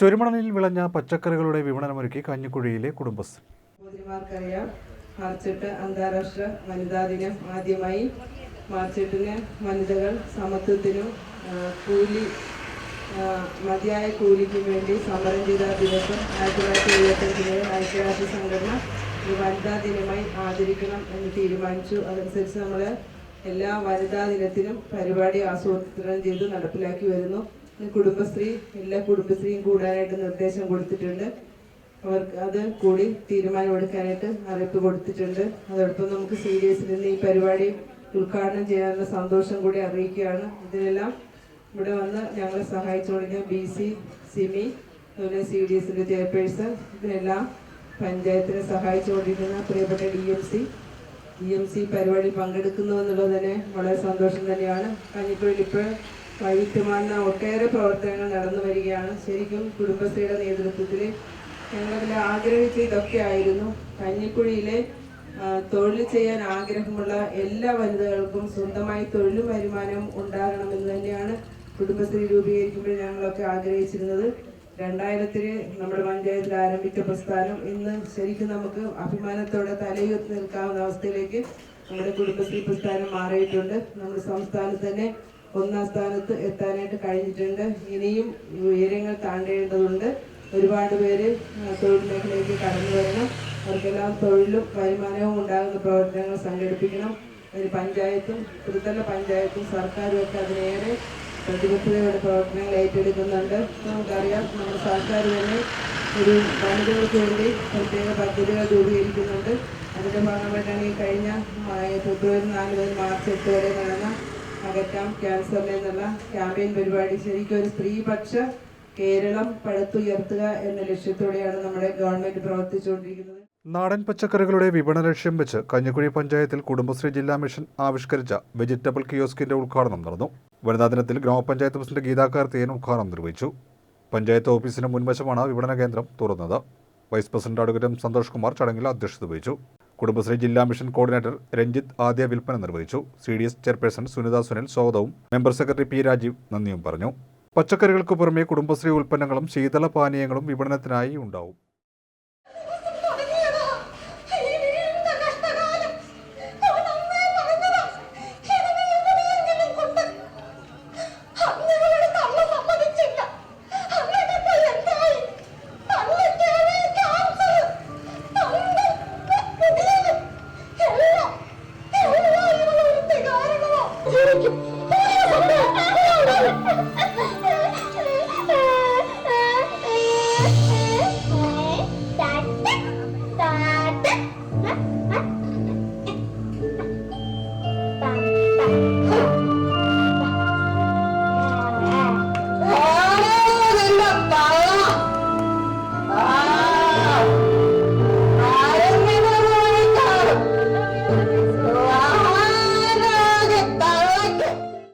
ചുരുമണലിൽ വിളഞ്ഞ പച്ചക്കറികളുടെ വിപണനമൊരുക്കി കഞ്ഞിക്കുഴിയിലെ കുടുംബശ്രീ സഹോദരിമാർക്കറിയാം മാർച്ച് എട്ട് അന്താരാഷ്ട്ര വനിതാ ദിനം. ആദ്യമായി മാർച്ച് വനിതകൾ സമത്വത്തിനും കൂലി മതിയായ കൂലിക്കും വേണ്ടി സമരം ചെയ്ത ദിവസം ആയിരത്തി തൊള്ളായിരത്തി എഴുപത്തഞ്ചിലെ ഐക്യരാഷ്ട്ര സംഘടന ഒരു വനിതാ ദിനമായി ആചരിക്കണം എന്ന് തീരുമാനിച്ചു. അതനുസരിച്ച് നമ്മൾ എല്ലാ വനിതാ ദിനത്തിനും പരിപാടി ആസൂത്രണം ചെയ്ത് നടപ്പിലാക്കി വരുന്നു. കുടുംബശ്രീ എല്ലാ കുടുംബശ്രീയും കൂടാനായിട്ട് നിർദ്ദേശം കൊടുത്തിട്ടുണ്ട്. അവർക്ക് അത് കൂടി തീരുമാനമെടുക്കാനായിട്ട് അറിയിപ്പ് കൊടുത്തിട്ടുണ്ട്. അതോടൊപ്പം നമുക്ക് സി ഡി എസിൽ നിന്ന് ഈ പരിപാടി ഉദ്ഘാടനം ചെയ്യാനുള്ള സന്തോഷം കൂടി അറിയിക്കുകയാണ്. ഇതിനെല്ലാം ഇവിടെ വന്ന് ഞങ്ങളെ സഹായിച്ചുകൊണ്ടിരിക്കുന്ന ബി സി സിമി അതുപോലെ സി ഡി എസിന്റെ ചെയർപേഴ്സൺ ഇതിനെല്ലാം പഞ്ചായത്തിനെ സഹായിച്ചുകൊണ്ടിരിക്കുന്ന പ്രിയപ്പെട്ട D M C D M C പരിപാടി പങ്കെടുക്കുന്നു എന്നുള്ളത് തന്നെ വളരെ സന്തോഷം തന്നെയാണ്. കഞ്ഞിക്കുഴിയിൽ ഇപ്പോൾ വൈവിധ്യമാർന്ന ഒട്ടേറെ പ്രവർത്തനങ്ങൾ നടന്നു വരികയാണ്. ശരിക്കും കുടുംബശ്രീയുടെ നേതൃത്വത്തിൽ ഞങ്ങളതിൽ ആഗ്രഹിച്ച ഇതൊക്കെ ആയിരുന്നു. കഞ്ഞിക്കുഴിയിലെ തൊഴിൽ ചെയ്യാൻ ആഗ്രഹമുള്ള എല്ലാ വനിതകൾക്കും സ്വന്തമായി തൊഴിലും വരുമാനവും ഉണ്ടാകണമെന്ന് തന്നെയാണ് കുടുംബശ്രീ രൂപീകരിക്കുമ്പോൾ ഞങ്ങളൊക്കെ ആഗ്രഹിച്ചിരുന്നത്. രണ്ടായിരത്തിൽ നമ്മുടെ പഞ്ചായത്തിൽ ആരംഭിച്ച പ്രസ്ഥാനം ഇന്ന് ശരിക്കും നമുക്ക് അഭിമാനത്തോടെ തലയുയർത്തി നിൽക്കാവുന്ന അവസ്ഥയിലേക്ക് നമ്മുടെ കുടുംബശ്രീ പ്രസ്ഥാനം മാറിയിട്ടുണ്ട്. നമ്മുടെ സംസ്ഥാനത്ത് തന്നെ ഒന്നാം സ്ഥാനത്ത് എത്താനായിട്ട് കഴിഞ്ഞിട്ടുണ്ട്. ഇനിയും ഉയരങ്ങൾ താണ്ടേണ്ടതുണ്ട്. ഒരുപാട് പേര് തൊഴിൽ മേഖലയിലേക്ക് കടന്നു വരണം. അവർക്കെല്ലാം തൊഴിലും വരുമാനവും ഉണ്ടാകുന്ന പ്രവർത്തനങ്ങൾ സംഘടിപ്പിക്കണം. ഒരു പഞ്ചായത്തും ത്രിതല പഞ്ചായത്തും സർക്കാരും ഒക്കെ അതിനേറെ പ്രതിബദ്ധതയോടെ പ്രവർത്തനങ്ങൾ ഏറ്റെടുക്കുന്നുണ്ട്. നമുക്കറിയാം നമ്മുടെ സർക്കാർ തന്നെ ഒരു വനിതകൾക്ക് വേണ്ടി പ്രത്യേക പദ്ധതികൾ രൂപീകരിക്കുന്നുണ്ട്. അതിന്റെ ഭാഗമായിട്ടാണ് ഈ കഴിഞ്ഞ ഫെബ്രുവരി നാല് മുതൽ മാർച്ച് എട്ട് വരെ നടന്ന അകറ്റാം. ക്യാൻസറിൽ നിന്നുള്ള ക്യാമ്പയിൻ പരിപാടി ശരിക്കും ഒരു സ്ത്രീപക്ഷ കേരളം പടുത്തുയർത്തുക എന്ന ലക്ഷ്യത്തോടെയാണ് നമ്മുടെ ഗവൺമെന്റ് പ്രവർത്തിച്ചുകൊണ്ടിരിക്കുന്നത്. നാടൻ പച്ചക്കറികളുടെ വിപണന ലക്ഷ്യം വെച്ച് കഞ്ഞിക്കുഴി പഞ്ചായത്തിൽ കുടുംബശ്രീ ജില്ലാ മിഷൻ ആവിഷ്കരിച്ച വെജിറ്റബിൾ കിയോസ്കിന്റെ ഉദ്ഘാടനം നടന്നു. വനിതാ ദിനത്തിൽ ഗ്രാമപഞ്ചായത്ത് പ്രസിഡന്റ് ഗീതാ കാർത്തിയൻ ഉദ്ഘാടനം നിർവഹിച്ചു. പഞ്ചായത്ത് ഓഫീസിന് മുൻവശമാണ് വിപണന കേന്ദ്രം തുറന്നത്. Vice president advocate Santhosh Kumar ചടങ്ങിൽ അധ്യക്ഷത വഹിച്ചു. കുടുംബശ്രീ ജില്ലാ മിഷൻ കോർഡിനേറ്റർ രഞ്ജിത്ത് ആദ്യ വിൽപ്പന നിർവഹിച്ചു. C D S chairperson Sunitha Sunil സ്വാഗതവും മെമ്പർ സെക്രട്ടറി പി രാജീവ് നന്ദിയും പറഞ്ഞു. പച്ചക്കറികൾക്ക് പുറമെ കുടുംബശ്രീ ഉൽപ്പന്നങ്ങളും ശീതള പാനീയങ്ങളും വിപണനത്തിനായി ഉണ്ടാവും. ശരിക്കും.